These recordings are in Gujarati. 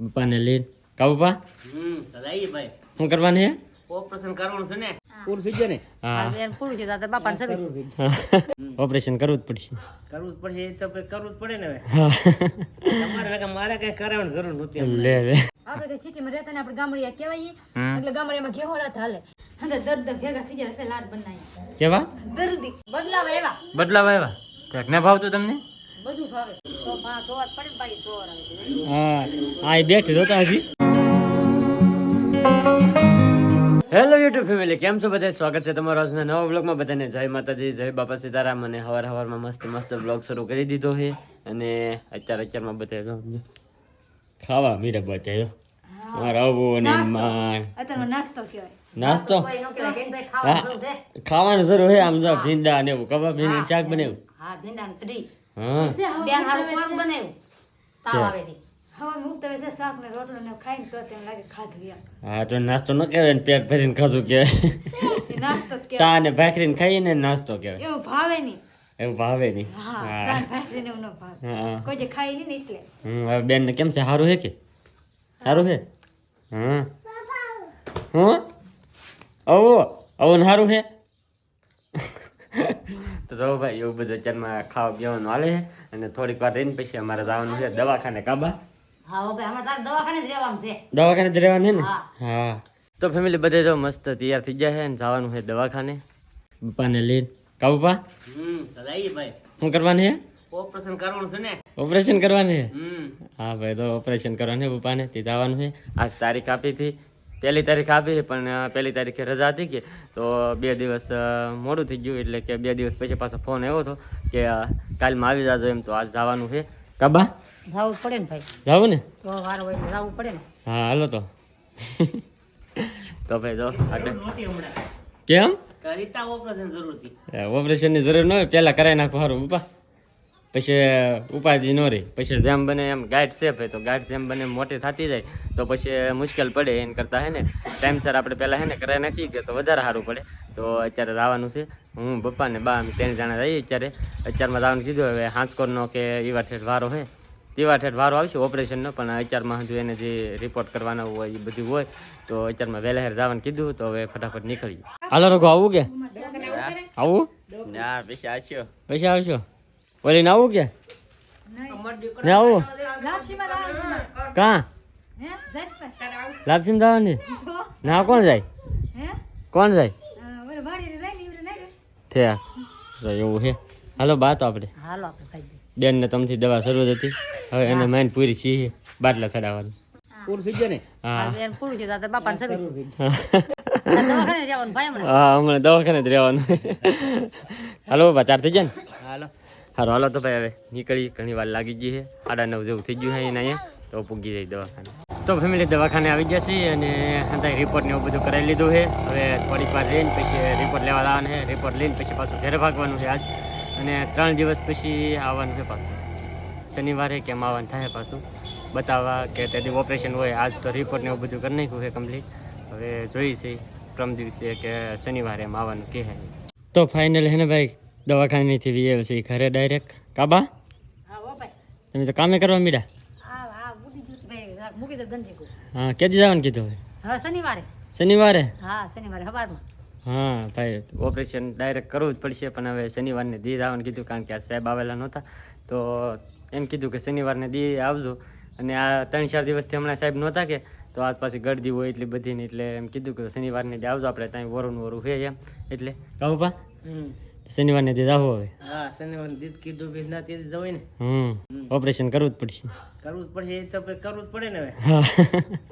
પપ્પાને લઈને કા પપ્પા? હમ તો લઈએ ભાઈ. શું કરવાનું છે ઓપરેશન કરવાનું છે ને. પૂરું થઈ ગયું ને? હા. એમ પૂરું છે તો બાપાને સર્વિસ ઓપરેશન કરવું જ પડશે. કરવું જ પડશે એ તો પછી કરવું જ પડે ને હવે. હા. તમારે નકર મારે કઈ કરાવવાની જરૂર નહોતી એમ. લે લે. આપણે કઈ સિટીમાં રહેતા ને આપણે ગામડિયા કહેવાય એટલે ગામડિયામાં ઘેહોરા હાલે. અંદર દર્દ ભેગા થઈ જાય રસ્તે લાડ બનાવી કેવા? દર્દી. બદલાવા એવા બદલાવ આવ્યા? ક્યાંક ના ભાવતું તમને? બધું ભાવે. તો ઘણા ધોવા પડે ભાઈ ધોવા હા આ બેઠી જોતા હજી. હેલો યુટ્યુબ ફેમિલી કેમ છો બધા સ્વાગત છે તમારો આજના નવા બ્લોગમાં બધાને જય માતાજી જય બાપા સીતારામ અને હવાર હવારમાં મસ્ત મસ્ત બ્લોગ શરૂ કરી દીધો છે. અને અત્યારે અત્યારમાં બધા ખાવા મીરા બચાયો મારા આવો ને માર નાસ્તો કહેવાય. નાસ્તો? ખાવાનું જરૂર છે? હે આમ જો ભીંડા ને એવું કબાબ ભીંડા શાક બને હા ભીંડા ને કઢી. બેન હારું કોણ બનાવ્યું. તાવ આવે છે હવા મુક્ત હોય છે શાક ને રોટલો ને ખાઈને તો તેમ લાગે ખાધું એમ. હા તો નાસ્તો ન કહેવાય ને પેટ ભરીને ખાધું કે. ચા ને ભાખરીને ખાઈએ ને નાસ્તો કહેવાય. એવું ભાવે નહીં. એવું ભાવે નહીં? હા હા. ભાખરી હા કોઈ ખાઈ એટલે. હવે બેન ને કેમ છે? સારું હે કે? સારું છે હા. હું? આવો આવો ને સારું છે તો જો ભાઈ એવું બધું અત્યારમાં ખાવા પીવાનું હાલે અને થોડીક વાર રહીને પછી અમારે જવાનું છે દવાખાને કાબા દવાખાને જ રહેવાનું છે. દવાખાને જ રહેવાનું ને? હા. હા. તો ફેમિલી બધે જો મસ્ત તૈયાર થઈ ગયા છે અને જવાનું છે દવાખાને. પપ્પાને લઈને. કા પપ્પા? હમ તો લઈએ ભાઈ. શું કરવાનું છે? ઓપરેશન કરવાનું છે ને? ઓપરેશન કરવાનું છે? હા ભાઈ તો ઓપરેશન કરવાનું છે પપ્પાને. તે જવાનું છે. આજ તારીખ આપી હતી. પહેલી તારીખ આપી પણ પહેલી તારીખે રજા હતી કે તો બે દિવસ મોડું થઈ ગયું એટલે કે બે દિવસ પછી પાછો ફોન આવ્યો હતો કે કાલમાં આવી જાજો એમ તો આજ જવાનું છે. કાબા? જવું પડે ને ભાઈ. જવું ને? તો વાર હોય જવું પડે ને. હા હાલો તો. તો ભાઈ જો કેમ? કરીતા ઓપરેશન જરૂર હતી. ઓપરેશનની જરૂર ન હોય પહેલાં કરાવી નાખો સારું પપ્પા પછી ઉપાધિ ન રહી. પછી જેમ બને એમ ગાઈડ સેફ હોય. તો ગાઈડ જેમ બને મોટી થતી જાય. તો પછી મુશ્કેલ પડે એને કરતાં હે ને? ટાઈમસર આપણે પહેલાં હે ને કરાવી નાખી કે તો વધારે સારું પડે. તો અત્યારે જવાનું છે. હું પપ્પા ને બા અમે ત્રણ જણા જઈએ અત્યારે. અત્યારમાં જવાનું કીધું હવે હાંસકોરનો કે ઈવા ઠેઠ વારો હે? તેવા ઠેઠ વારો આવશે ઓપરેશનનો પણ અત્યારમાં હજુ એને જે રિપોર્ટ કરવાનો હોય એ બધું હોય. તો અત્યારમાં વહેલા હેર જવાનું કીધું તો હવે ફટાફટ નીકળીએ. હાલો રઘુ આવું કે? આવું? ના પછી આશ્યો પછી આવશો ઓલીને આવું કે ને. આવું કા લાપસી હે જવાની? ના કોણ જાય? કોણ જાય? ઓલે ને થયા. એવું છે. હાલો બા તો આપણે હાલો આપણે ખાઈ તમથી દવા શરૂ હતી. હવે એને માઇન પૂરી છીએ બાટલા ચડાવવાની. પૂરું થઈ ગયું ને? હા. હા પૂરું રહેવાનું ભાઈ હમણાં. હા હમણાં દવાખાને જ રહેવાનું. હાલો બા ચાર થઈ જાય ને? હાલો. હારો, હાલો તો ભાઈ, હવે નીકળી. ઘણી વાર લાગી ગઈ છે. સાડા નવ જેવું થઈ ગયું છે એને અહીંયા. તો પૂગી જાય દવાખાને. તો ફેમિલી દવાખાને આવી ગયા છીએ અને અત્યારે રિપોર્ટ ને એવું બધું કરાવી લીધું છે. હવે થોડીક વાર રહીને પછી રિપોર્ટ લેવા લાવવાનું છે. રિપોર્ટ લઈને પછી પાછું ઘેર ભાગવાનું છે આજ. અને ત્રણ દિવસ પછી આવવાનું છે પાછું. શનિવારે કેમ આવવાનું થાય પાછું. બતાવવા કે તેથી ઓપરેશન હોય, આજ તો રિપોર્ટ ને એવું બધું કરી નાખ્યું છે કમ્પ્લીટ હવે જોઈ છે પ્રમ દિવસે કે શનિવારે એમ આવવાનું કહે તો ફાઇનલ હે ને ભાઈ દવાખાનેથી વીએ છે ઘરે ડાયરેક્ટ કાબા હા હો ભાઈ. તમે તો કામે કરવા મીડા? હા કુ હા કેદી જવાનું કીધું હવે? શનિવારે. શનિવારે? હા શનિવારે સવારમાં હા ભાઈ ઓપરેશન ડાયરેક્ટ કરવું જ પડશે પણ હવે શનિવારને દી આવવાનું કીધું કારણ કે આ સાહેબ આવેલા નહોતા. તો એમ કીધું કે શનિવારને દી આવજો. અને આ ત્રણ ચાર દિવસથી હમણાં સાહેબ નહોતા કે તો આસપાસ ગળદી હોય એટલી બધી ને એટલે એમ કીધું કે શનિવારને દી આવજો આપણે ત્યાં વરું વરુ હોય એમ. એટલે કહું પા શનિવારને દી આવો હવે. હા શનિવાર દીધ કીધું બી ના તે જવું ને. હમ. ઓપરેશન કરવું જ પડશે. કરવું જ પડશે એ તો કરવું જ પડે ને હવે. હા.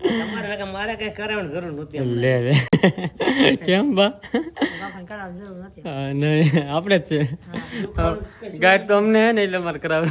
તમારે લગા મારે કઈ કરાવવાની જરૂર નહોતી એમ. લે લે. કેમ બા? નહીં આપણે જ છે. ગાઈડ તો અમને હે ને એટલે મારે કરાવે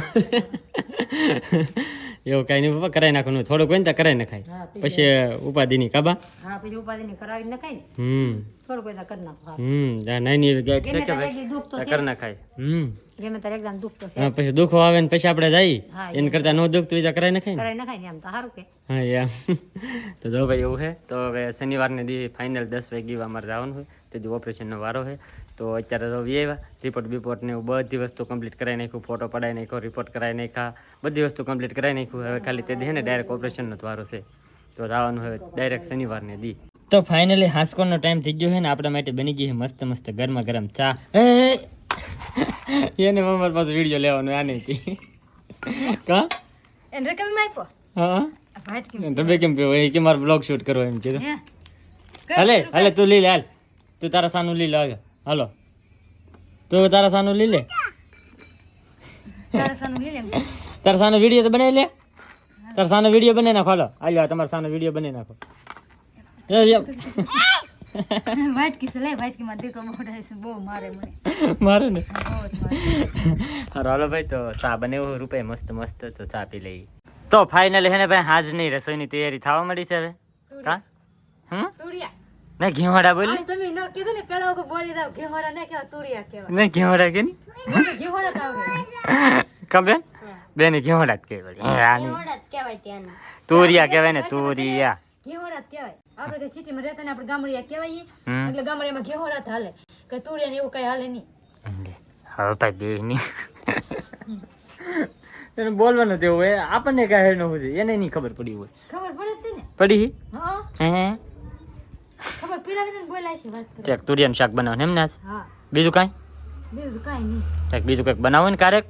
એવું કાંઈ નહીં પપ્પા કરાવી નાખવાનું થોડુંક હોય ને કરાવી નખાય. પછી ઉપાધિની કાબા. હા પછી ઉપાધિની કરાવી નખાય હમ. થોડું કોઈ કરી નાખો હમ નાની ગાઈડ છે કે ભાઈ? કરી નખાય. હમ. ગમે ત્યારે એકદમ દુઃખ તો હા પછી દુઃખો આવે ને પછી આપણે જઈએ. એન કરતા નો દુઃખ તો બીજા કરાવી નખાય ને? નખાય ને એમ તો સારું કે. હા એમ તો જો ભાઈ એવું છે તો હવે શનિવારને દી ફાઇનલ દસ વાગે અમારે જવાનું હોય તો ઓપરેશન ઓપરેશનનો વારો છે. તો અત્યારે તો વી આવ્યા રિપોર્ટ બિપોર્ટ ને એવું બધી વસ્તુ કમ્પ્લીટ કરાવી નાખ્યું ફોટો પડાવી નાખ્યો રિપોર્ટ કરાવી નાખ્યા બધી વસ્તુ કમ્પ્લીટ કરાવી નાખ્યું. હવે ખાલી તે દે ને ડાયરેક્ટ ઓપરેશનનો નથી વારો છે. તો જવાનું હવે ડાયરેક્ટ શનિવારને દી. તો ફાઇનલી હાસ્કોનો ટાઈમ થઈ ગયો છે ને આપણા માટે બની ગઈ છે મસ્ત મસ્ત ગરમા ગરમ ચા. એને મમ્મા પાસે વીડિયો લેવાનો આ નહીં કા. એને રકમ આપ્યો? હા આ ભાત કેમ પીવો? એ કે મારો બ્લોગ શૂટ કરવો એમ કીધું. હે. હાલે હાલે તું લઈ લે હાલ. તું તારા સાનું લઈ લે આગળ હાલો. તું તારા સાનું લઈ લે. તારા સાનું લઈ લે એમ. તારા સાનો વીડિયો તો બનાવી લે. તારા સાનો વીડિયો બનાવી નાખો. હાલો હાલો તમારા સાનો વીડિયો બનાવી નાખો. વાટકી છે લે વાટકી દીકરો મોટો છે બહુ મારે મને. મારે ને? હારો હાલો ભાઈ તો ચા બને રૂપે મસ્ત મસ્ત તો ચા પી લઈ તો ફાઇનલી હે ને ભાઈ હાજની રસોઈની તૈયારી થવા મળી છે હવે. હા હમ? તુરિયા. ના ઘેવાડા બોલ? તમે ન કીધું ને પેલા વખત બોલી દાવ ઘેવાડા ના કેવા તુરિયા કેવા ના ઘેવાડા કે ઘેહોરા જ આવડે. કબે બેન? ઘેવાડા જ કહેવાય. તુરિયા કહેવાય ને તુરિયા. ઘેવાડા જ કહેવાય. આપણે કે સિટીમાં રહેતા ને આપણે ગામડિયા કહેવાય એટલે ગામડિયામાં માં જ હાલે. કે તુરિયા ને એવું કઈ હાલે નહીં. હવે ભાઈ બે ની એને બોલવાનું તેવું હોય. આપણને કઈ ન હોય એને નહીં ખબર પડી હોય. ખબર પડે જ ને. પડી? હા હે. ખબર પીડા ને બોલાય છે વાત કરે ક્યાંક તુરિયાનું શાક બનાવવાનું એમ ના હા. બીજું કાંઈ? બીજું કાંઈ નહીં. ક્યાંક બીજું કંઈક બનાવો ને ક્યારેક?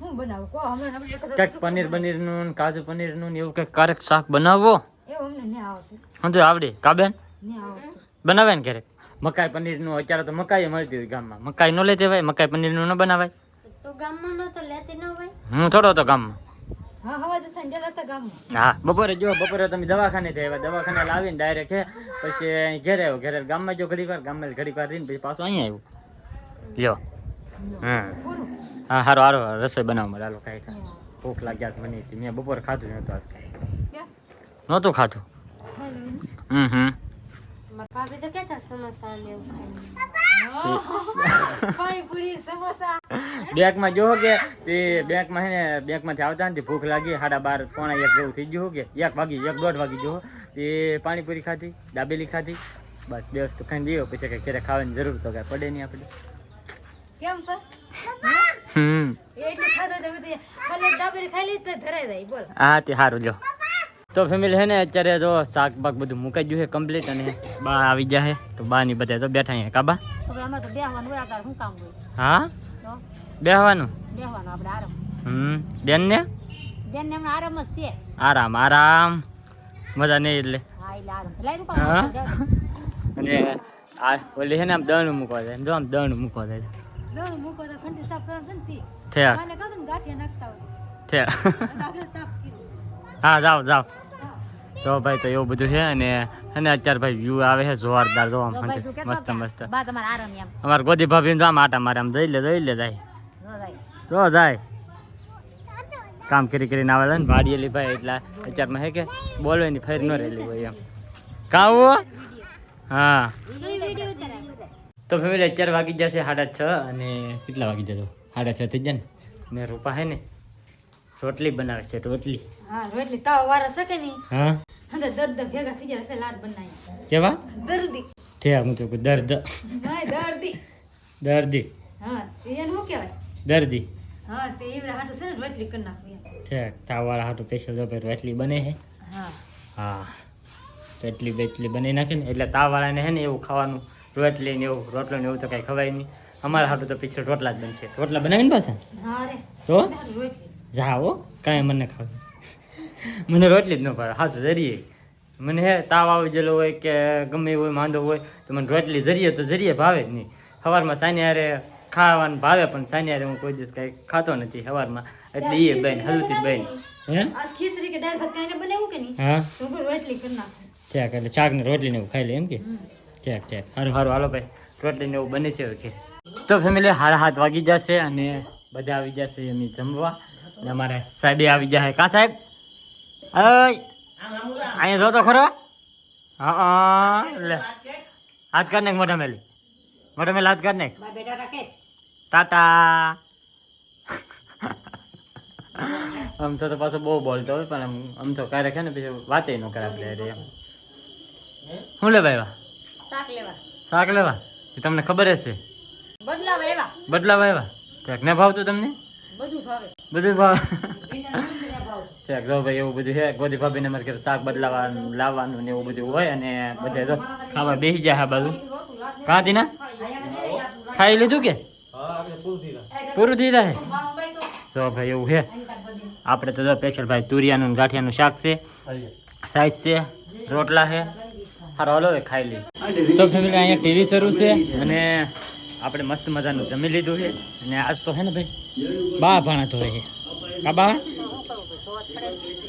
હું બનાવું? હમણાં પનીર પનીરનું ને કાજુ પનીરનું ને એવું કંઈક ક્યારેક શાક બનાવો? એવું અમને નહીં આવતું હું તો આવડે. કાબેન નહીં આવતું બનાવે ને ક્યારેક મકાઈ પનીરનું અત્યારે તો મકાઈ મળતી હોય ગામમાં. મકાઈ ન લેતી હોય મકાઈ પનીરનું ન બનાવાય? તો ગામમાં ન તો લેતી ન હોય. હું થોડો હતો ગામમાં. હા બપોરે જો બપોરે તમે દવાખાને થયા દવાખાને લાવીને ડાયરેક્ટ છે પછી અહીં ઘેરે આવ્યો ઘેરે ગામમાં જો ઘડીક વાર ગામમાં ઘડીક વાર રહીને પછી પાછું અહીંયા આવ્યું લ્યો. હમ. હા હારો હારો રસોઈ બનાવવા મળે. હાલો કાંઈ કાંઈ. ભૂખ લાગ્યા જ મને મેં બપોરે ખાધું નહોતું આજ કાંઈ. નહોતું ખાધું? હમ હમ. મારા ભાભી તો કહેતા સમોસા ને એવું બેંકમાં જો કે? તે બેંકમાં હે ને બેંકમાંથી આવતા ને ભૂખ લાગી સાડા બાર પોણા એક જેવું થઈ ગયું કે? એક વાગી એક દોઢ વાગી જો તે પાણીપુરી ખાધી દાબેલી ખાધી. બસ બે વસ્તુ ખાઈ દીધો પછી કંઈ ક્યારે ખાવાની જરૂર તો કાંઈ પડે નહીં આપણે. કેમ હમ. એટલે ખાધો તો તમે ખાલી દાબેલી ખાઈ લીધી તો ધરાઈ જાય બોલ. હા તે સારું જો. તો ફેમિલી હે ને અત્યારે તો શાક બાક બધું મુકાઈ ગયું છે કમ્પ્લીટ અને બા આવી ગયા છે તો બા ની બધા તો બેઠા અહીંયા કાબા હા? બેહવાનું? હમ. બેન ને આરામ આરામ મજા નહીં એટલે. અને આ ઓલી છે ને આમ દણ મૂકવા જાય. જો આમ દણ મૂકવા જાય. દોણ મૂકો તો ખંડી સાફ કરવાનું છે ને તી. છે હા જાઓ જાઓ. તો ભાઈ તો એવું બધું છે અને અને અત્યારે ભાઈ વ્યૂ આવે છે જોરદાર જોવા કહેતો મસ્ત મસ્ત. અમારે ગોદી ભાભી ને આમ આટા મારે આમ જઈ લે જઈ લે જાય. જો જાય. કામ કરી કરીને આવે ને વાડીએલી ભાઈ એટલા અત્યારમાં હે કે બોલવાની ફેર ન રહેલી હોય એમ. કાવો હા. તો ફેમિલી અત્યારે વાગી જશે સાડા છ અને કેટલા વાગી જતો સાડા છ થઈ જાય ને? ને રૂપા હે ને? રોટલી બનાવે છે રોટલી. હા રોટલી તાવ વાળા શકે નહીં? હા? અંદર દર્દ ભેગા થઈ જાય લાડ બનાવી કેવા? દર્દી. છે હું તો દર્દ. હા દર્દી. દર્દી. હા એને શું કહેવાય? દર્દી. હા તે એવડા હાટું છે ને રોટલી કરી નાખવી હાટું સ્પેશિયલ તો રોટલી બને છે. હા. હા. રોટલી બેટલી બનાવી નાખે ને એટલે તાવવાળાને હે ને એવું ખાવાનું રોટલી ને એવું રોટલો ને એવું તો કાંઈ ખવાય નહીં. અમારા હાટુ તો પીછળ રોટલા જ બનશે. રોટલા બનાવીને પાછા? હા રે. તો રોટલી. જાઓ કાંઈ મને ખાવ મને રોટલી જ ન ભાવે હાથું જરીએ. મને હે તાવ આવી ગયેલો હોય કે ગમે હોય માંદો હોય તો મને રોટલી જરીએ તો જરીએ ભાવે જ નહીં. સવારમાં સાનિયારે ખાવાનું ભાવે પણ સાનિયારે હું કોઈ દિવસ કાંઈ ખાતો નથી સવારમાં. એટલે એ બેન હલતી બેન. હે? ખીચડી કે દાળ ભાત કાંઈ બનાવું કે નહીં? હા. તો રોટલી કરી નાખું. ઠેક એટલે શાક ને રોટલી ને એવું ખાઈ લે એમ કે? ઠેક ઠેક સારું સારું હાલો ભાઈ. રોટલી ને એવું બને છે ઓકે કે. તો ફેમિલી હારા હાથ વાગી જશે અને બધા આવી જશે એમ જમવા. અને અમારે સાહેબે આવી જશે કા સાહેબ? અય! અહીંયા જો તો ખરો? હા હા લે. હાથ કર નાખ મોઢા મેલી. મોઢા મેલી હાથ કર નાખ. બા બેટા રાખે. ટાટા. આમ તો તો પાછો બહુ બોલતો હોય પણ આમ આમ તો ક્યારેક છે ને પછી વાતે ન કરે આપણે હારે એમ શું લેવા આવ્યા? શાક લેવા. શાક લેવા? એ તમને ખબર જ છે બદલાવ એવા બદલાવ આવ્યા? ઠેક ને ભાવતું તમને? બધું ભાવે. બધું ભાવ છે જો ભાઈ એવું બધું છે. ગોદી ભાભીને મારે ઘરે શાક બદલાવાનું, લાવવાનું ને એવું બધું હોય અને બધે તો ખાવા બેસી જાય હા બાજુ. કાં હતી ના ખાઈ લીધું કે? પૂરું થઈ જાય. જો ભાઈ એવું છે. આપણે તો સ્પેશિયલ ભાઈ તુરિયાનું ગાંઠિયાનું શાક છે. સાઈઝ છે, રોટલા છે. હારો, હલો ખાઈ લઈ તો ફેમિલી અહીંયા ટીવી શરૂ છે અને આપણે મસ્ત મજાનું જમી લીધું છે. અને આજ તો છે ને ભાઈ? બા ભાણા ધોળે છે. કા બા?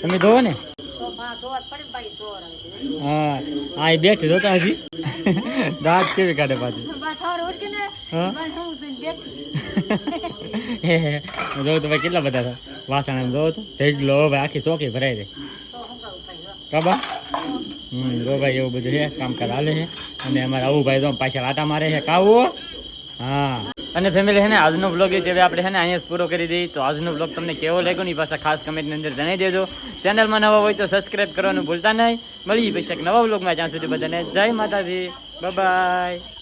તમે ધોવો ને? હા આ બેઠી જોતા હજી. દાંત કેવી કાઢે પાછી. જોઉં તો ભાઈ કેટલા બધા હતા? વાસણ એમ જોવો તો ઢેગલો ભાઈ, આખી ચોકી ભરાઈ દે કાબા હમ, જો ભાઈ, એવું બધું છે. કામકાજ હાલે છે. અને અમારા આવું ભાઈ તો પાછા આટા મારે છે. કાવો? હા. અને ફેમિલી છે ને આજનો બ્લોગ એ હવે આપણે છે ને અહીંયા પૂરો કરી દઈએ. તો આજનો બ્લોગ તમને કેવો લાગ્યો ને પાછા ખાસ કમેન્ટની અંદર જણાવી દેજો. ચેનલમાં નવા હોય તો સબસ્ક્રાઈબ કરવાનું ભૂલતા નહીં. મળીએ પછી એક નવા બ્લોગમાં જ્યાં સુધી બધાને જય માતાજી. બાય